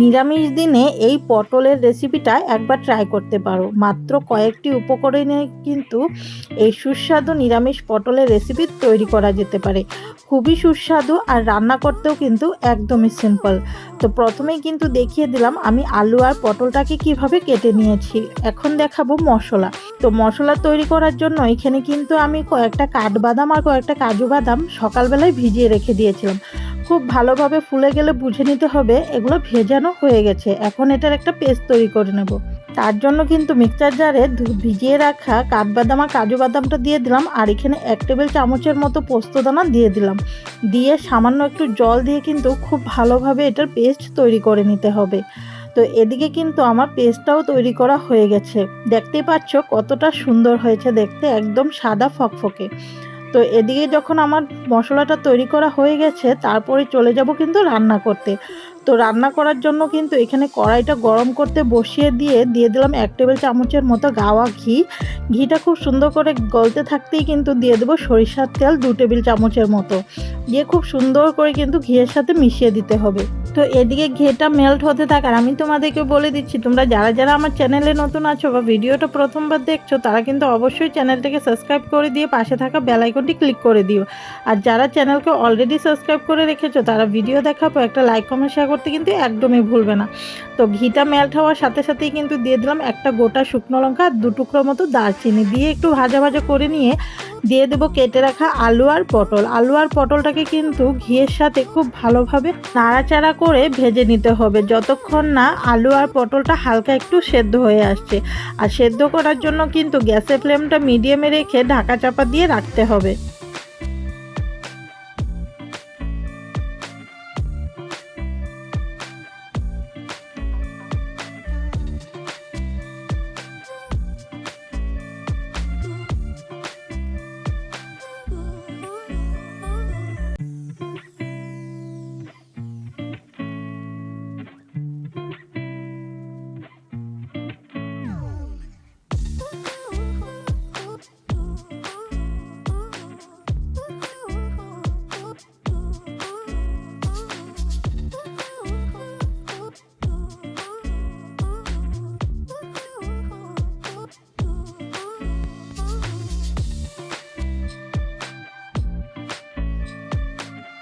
নিরামিষ দিনে এই পটলের রেসিপিটা একবার ট্রাই করতে পারো। মাত্র কয়েকটি উপকরণে কিন্তু এই সুস্বাদু নিরামিষ পটলের রেসিপি তৈরি করা যেতে পারে। খুবই সুস্বাদু আর রান্না করতেও কিন্তু একদমই সিম্পল তো প্রথমেই কিন্তু দেখিয়ে দিলাম আমি আলু আর পটলটাকে কীভাবে কেটে নিয়েছি। এখন দেখাবো মশলা। তো মশলা তৈরি করার জন্য এখানে কিন্তু আমি কয়েকটা কাঠবাদাম আর কয়েকটা কাজু বাদাম সকালবেলায় ভিজিয়ে রেখে দিয়েছিলাম। খুব ভালোভাবে ফুলে গেলে বুঝে নিতে হবে, এগুলো ভেজানো হয়ে গেছে। এখন এটার একটা পেস্ট তৈরি করে নেব। তার জন্য কিন্তু মিক্সচার জারে ভিজিয়ে রাখা কাঠবাদাম আর কাজু বাদামটা দিয়ে দিলাম, আর এখানে এক টেবিল চামচের মতো পোস্তদানা দিয়ে দিলাম। দিয়ে সামান্য একটু জল দিয়ে কিন্তু খুব ভালোভাবে এটার পেস্ট তৈরি করে নিতে হবে। তো এদিকে কিন্তু আমার পেস্টটাও তৈরি করা হয়ে গেছে। দেখতেই পাচ্ছ কতটা সুন্দর হয়েছে দেখতে, একদম সাদা ফকফকে। তো এদিকে যখন আমার মশলাটা তৈরি করা হয়ে গেছে, তারপরে চলে যাব কিন্তু রান্না করতে। তো রান্না করার জন্য কিন্তু এখানে কড়াইটা গরম করতে বসিয়ে দিয়ে দিয়ে দিলাম এক টেবিল চামচের মতো গাওয়া ঘি। ঘিটা খুব সুন্দর করে গলতে থাকতেই কিন্তু দিয়ে দেবো সরিষার তেল দু টেবিল চামচের মতো। দিয়ে খুব সুন্দর করে কিন্তু ঘিয়ের সাথে মিশিয়ে দিতে হবে। তো এদিকে ঘিটা মেল্ট হতে থাকার আমি তোমাদেরকে বলে দিচ্ছি, তোমরা যারা যারা আমার চ্যানেলে নতুন আছো বা ভিডিওটা প্রথমবার দেখছ, তারা কিন্তু অবশ্যই চ্যানেলটাকে সাবস্ক্রাইব করে দিয়ে পাশে থাকা বেল আইকনটি ক্লিক করে দিও। আর যারা চ্যানেলকে অলরেডি সাবস্ক্রাইব করে রেখেছো, তারা ভিডিও দেখার পর একটা লাইক কমেন্ট শেয়ার করতে কিন্তু একদমই ভুলবে না। তো ঘিটা মেল্ট হওয়ার সাথে সাথেই কিন্তু দিয়ে দিলাম একটা গোটা শুকনো লঙ্কা আর দু টুকরো মতো দারচিনি। দিয়ে একটু ভাজা ভাজা করে নিয়ে দিয়ে দেবো কেটে রাখা আলু আর পটল। আলু আর পটলটাকে কিন্তু ঘিয়ের সাথে খুব ভালোভাবে নাড়াচাড়া করে ভেজে নিতে হবে। যতক্ষণ না আলু আর পটলটা হালকা একটু সেদ্ধ হয়ে আসছে। আর সেদ্ধ করার জন্য কিন্তু গ্যাসের ফ্লেমটা মিডিয়ামে রেখে ঢাকা চাপা দিয়ে রাখতে হবে।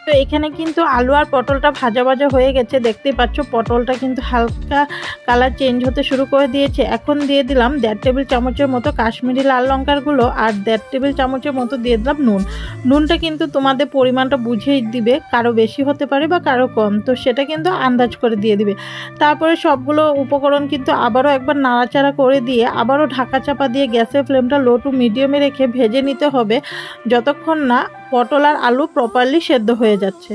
তো এখানে কিন্তু আলু আর পটলটা ভাজা ভাজা হয়ে গেছে, দেখতেই পাচ্ছ। পটলটা কিন্তু হালকা কালার চেঞ্জ হতে শুরু করে দিয়েছে। এখন দিয়ে দিলাম দেড় টেবিল চামচের মতো কাশ্মীরি লাল লঙ্কার গুঁড়ো আর দেড় টেবিল চামচের মতো দিয়ে দিলাম নুন। নুনটা কিন্তু তোমাদের পরিমাণটা বুঝেই দিবে, কারও বেশি হতে পারে বা কারও কম। তো সেটা কিন্তু আন্দাজ করে দিয়ে দিবে। তারপরে সবগুলো উপকরণ কিন্তু আবারও একবার নাড়াচাড়া করে দিয়ে আবারও ঢাকা চাপা দিয়ে গ্যাসের ফ্লেমটা লো টু মিডিয়ামে রেখে ভেজে নিতে হবে। যতক্ষণ না পটল আর আলু প্রপারলি সেদ্ধ হয়ে যাচ্ছে।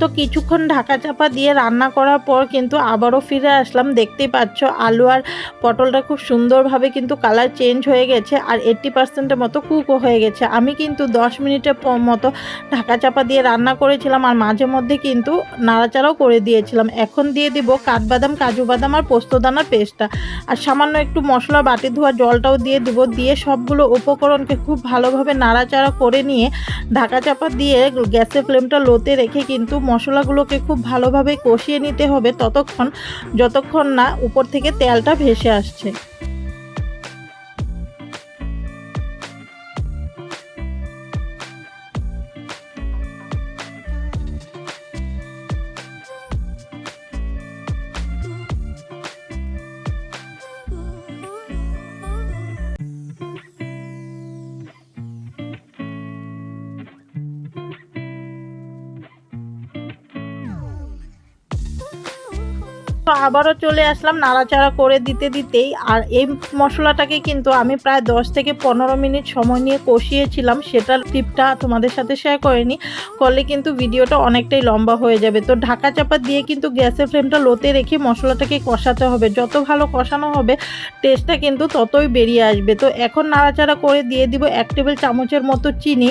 তো কিছুক্ষণ ঢাকা চাপা দিয়ে রান্না করার পর কিন্তু আবারও ফিরে আসলাম। দেখতেই পাচ্ছ, আলু আর পটলটা খুব সুন্দরভাবে কিন্তু কালার চেঞ্জ হয়ে গেছে আর এইট্টি পার্সেন্টের মতো কুকও হয়ে গেছে। আমি কিন্তু দশ মিনিটের মতো ঢাকা চাপা দিয়ে রান্না করেছিলাম আর মাঝে মধ্যে কিন্তু নাড়াচাড়াও করে দিয়েছিলাম। এখন দিয়ে দিব কাঠবাদাম, কাজু বাদাম আর পোস্তদানার পেস্টটা। আর সামান্য একটু মশলা বাটি ধোয়া জলটাও দিয়ে দিব। দিয়ে সবগুলো উপকরণকে খুব ভালোভাবে নাড়াচাড়া করে নিয়ে ঢাকা চাপা দিয়ে গ্যাসের ফ্লেমটা লোতে রেখে কিন্তু মশলাগুলোকে খুব ভালোভাবে কষিয়ে নিতে হবে ততক্ষণ, যতক্ষণ না উপর থেকে তেলটা ভেসে আসছে। তো আবারও চলে আসলাম নাড়াচাড়া করে দিতে দিতেই। আর এই মশলাটাকে কিন্তু আমি প্রায় দশ থেকে পনেরো মিনিট সময় নিয়ে কষিয়েছিলাম। সেটার টিপটা তোমাদের সাথে শেয়ার করিনি। করলে কিন্তু ভিডিওটা অনেকটাই লম্বা হয়ে যাবে। তো ঢাকা চাপা দিয়ে কিন্তু গ্যাসের ফ্লেমটা লোতে রেখে মশলাটাকে কষাতে হবে। যত ভালো কষানো হবে টেস্টটা কিন্তু ততই বেরিয়ে আসবে। তো এখন নাড়াচাড়া করে দিয়ে দিব এক টেবিল চামচের মতো চিনি।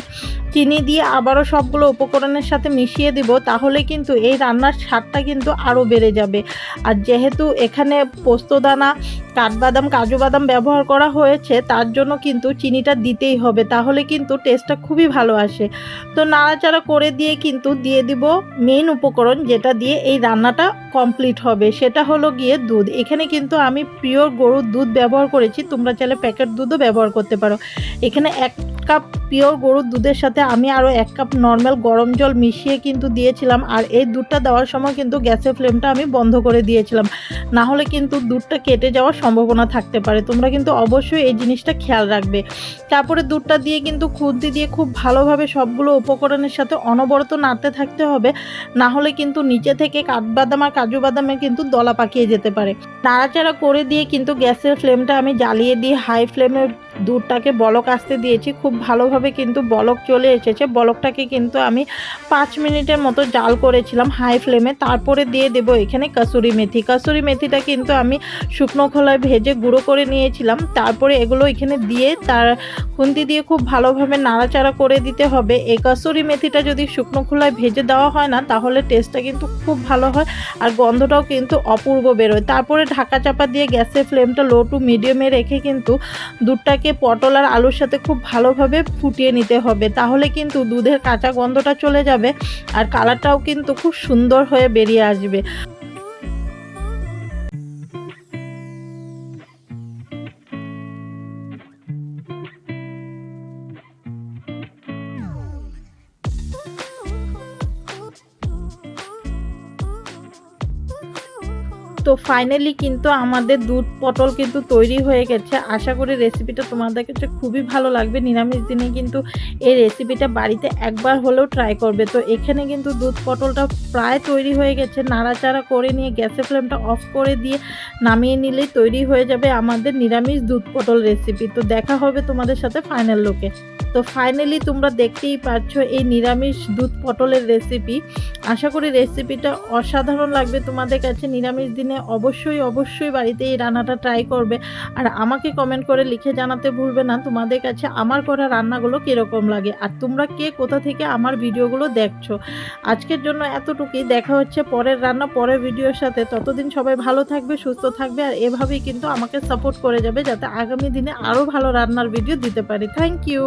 চিনি দিয়ে আবারও সবগুলো উপকরণের সাথে মিশিয়ে দিব। তাহলে কিন্তু এই রান্নার স্বাদটা কিন্তু আরও বেড়ে যাবে। আর যেহেতু এখানে পোস্তদানা, কাঠবাদাম কাজু বাদাম ব্যবহার করা হয়েছে, তার জন্য কিন্তু চিনিটা দিতেই হবে। তাহলে কিন্তু টেস্টটা খুবই ভালো আসে। তো নাড়াচাড়া করে দিয়ে কিন্তু দিয়ে দিব মেন উপকরণ, যেটা দিয়ে এই রান্নাটা কমপ্লিট হবে। সেটা হলো গিয়ে দুধ। এখানে কিন্তু আমি পিওর গরুর দুধ ব্যবহার করেছি। তোমরা চাইলে প্যাকেট দুধও ব্যবহার করতে পারো। এখানে এক কাপ পিওর গরুর দুধের সাথে আমি আরও এক কাপ নর্মাল গরম জল মিশিয়ে কিন্তু দিয়েছিলাম। আর এই দুধটা দেওয়ার সময় কিন্তু গ্যাসের ফ্লেমটা আমি বন্ধ করে দিয়েছিলাম। না হলে কিন্তু দুধটা কেটে যাওয়ার সম্ভাবনা থাকতে পারে। তোমরা কিন্তু অবশ্যই এই জিনিসটা খেয়াল রাখবে। তারপরে দুধটা দিয়ে কিন্তু খুন্তি দিয়ে খুব ভালোভাবে সবগুলো উপকরণের সাথে অনবরত নাড়তে থাকতে হবে। না হলে কিন্তু নিচে থেকে কাঠবাদাম আর কাজু বাদামে কিন্তু দলা পাকিয়ে যেতে পারে। নাড়াচাড়া করে দিয়ে কিন্তু গ্যাসের ফ্লেমটা আমি জ্বালিয়ে দিয়ে হাই ফ্লেমে দুধটাকে বলক আসতে দিয়েছি। খুব ভালোভাবে কিন্তু বলক চলে এসেছে। বলকটাকে কিন্তু আমি পাঁচ মিনিটের মতো জাল করেছিলাম হাই ফ্লেমে। তারপরে দিয়ে দেব এখানে কাসুরি মেথি। কাসুরি মেথিটা কিন্তু আমি শুকনো খোলায় ভেজে গুঁড়ো করে নিয়েছিলাম। তারপরে এগুলো এখানে দিয়ে তার খুন্তি দিয়ে খুব ভালোভাবে নাড়াচাড়া করে দিতে হবে। এই কাসুরি মেথিটা যদি শুকনো খোলায় ভেজে দেওয়া হয় না, তাহলে টেস্টটা কিন্তু খুব ভালো হয় আর গন্ধটাও কিন্তু অপূর্ব বেরোয়। তারপরে ঢাকা চাপা দিয়ে গ্যাসের ফ্লেমটা লো টু মিডিয়ামে রেখে কিন্তু দুধটাকে পটল আর আলুর সাথে খুব ভালোভাবে ফুটিয়ে নিতে হবে। তাহলে কিন্তু দুধের কাঁচা গন্ধটা চলে যাবে আর কালারটাও কিন্তু খুব সুন্দর হয়ে বেরিয়ে আসবে। তো ফাইনালি কিন্তু আমাদের দুধ পটল কিন্তু তৈরি হয়ে গেছে। আশা করি রেসিপিটা তোমাদের কাছে খুবই ভালো লাগবে। নিরামিষ দিনে কিন্তু এই রেসিপিটা বাড়িতে একবার হলেও ট্রাই করবে। তো এখানে কিন্তু দুধ পটলটা প্রায় তৈরি হয়ে গেছে। নাড়াচাড়া করে নিয়ে গ্যাসের ফ্লেমটা অফ করে দিয়ে নামিয়ে নিলেই তৈরি হয়ে যাবে আমাদের নিরামিষ দুধ পটল রেসিপি তো দেখা হবে তোমাদের সাথে ফাইনাল লোকে তো ফাইনালি তোমরা দেখতেই পাচ্ছ এই নিরামিষ দুধ পটলের রেসিপি আশা করি রেসিপিটা অসাধারণ লাগবে তোমাদের কাছে। নিরামিষ দিনে অবশ্যই অবশ্যই বাড়িতে এই রান্নাটা ট্রাই করবে। আর আমাকে কমেন্ট করে লিখে জানাতে ভুলবে না, তোমাদের কাছে আমার করা রান্নাগুলো কীরকম লাগে? আর তোমরা কে কোথা থেকে আমার ভিডিওগুলো দেখছ? আজকের জন্য এতটুকুই। দেখা হচ্ছে পরের রান্না, পরের ভিডিওর সাথে। ততদিন সবাই ভালো থাকবে, সুস্থ থাকবে, আর এভাবেই কিন্তু আমাকে সাপোর্ট করে যাবে যাতে আগামী দিনে আরও ভালো রান্নার ভিডিও দিতে পারি। Thank you